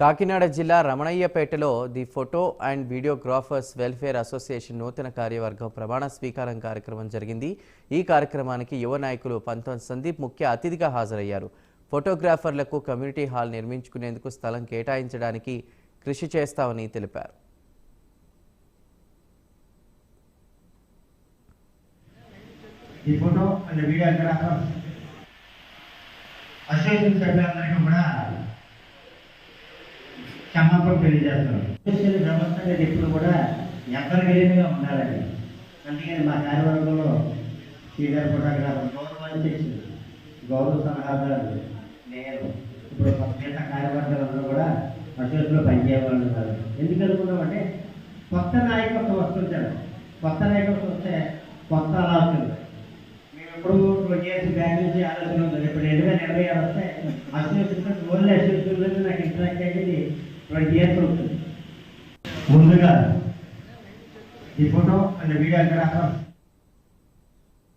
కాకినాడ జిల్లా రమణయ్యపేటలో the photo and videographers welfare association నూతన కార్యవర్గం ప్రమాణ స్వీకారం కార్యక్రమం జరిగింది. ఈ కార్యక్రమానికి యువ నాయకులు పంతం సందీప్ ముఖ్య అతిథిగా హాజరయ్యారు. ఫోటోగ్రాఫర్లకు కమ్యూనిటీ హాల్ నిర్మించుకునేందుకు స్థలం కేటాయించడానికి కృషి చేస్తామని తెలిపారు. ఈ ఫోటో అండ్ వీడియోగ్రాఫర్ అసోసియేషన్ సభ్యులందరికీ కూడా క్షమాపణ తెలియజేస్తున్నాం అసోసియేషన్ వ్యవస్థ అనేది ఎప్పుడు కూడా ఎక్కడికెళ్ళినగా ఉండాలండి. అందుకని మా కార్యవర్గంలో సీనియర్ ఫోటోగ్రాఫర్ గౌరవాధ్యక్షులు గౌరవ సలహాదారులు నేను. ఇప్పుడు మిగతా కార్యవర్గాలందరూ కూడా అసోసియేషన్లో పనిచేయవాళ్ళు ఉన్నారు ఎందుకు అనుకున్నామంటే కొత్త నాయకత్వం వస్తుంటారు కొత్త నాయకత్వం వస్తే కొత్త ఆలోచనలు. మేము ఎప్పుడు ట్వంటీ ఇయర్స్ బ్యాక్ నుంచి ఆలోచన ఉంటుంది ఇప్పుడు రెండు వేల ఇరవై ఆరు వస్తే అసోసియేషన్ ఓన్లీ అసోసియేషన్ నాకు ట్వంటీ ఇయర్స్ అవుతుంది ముందుగా ఈ ఫోటో అండ్ వీడియోగ్రాఫర్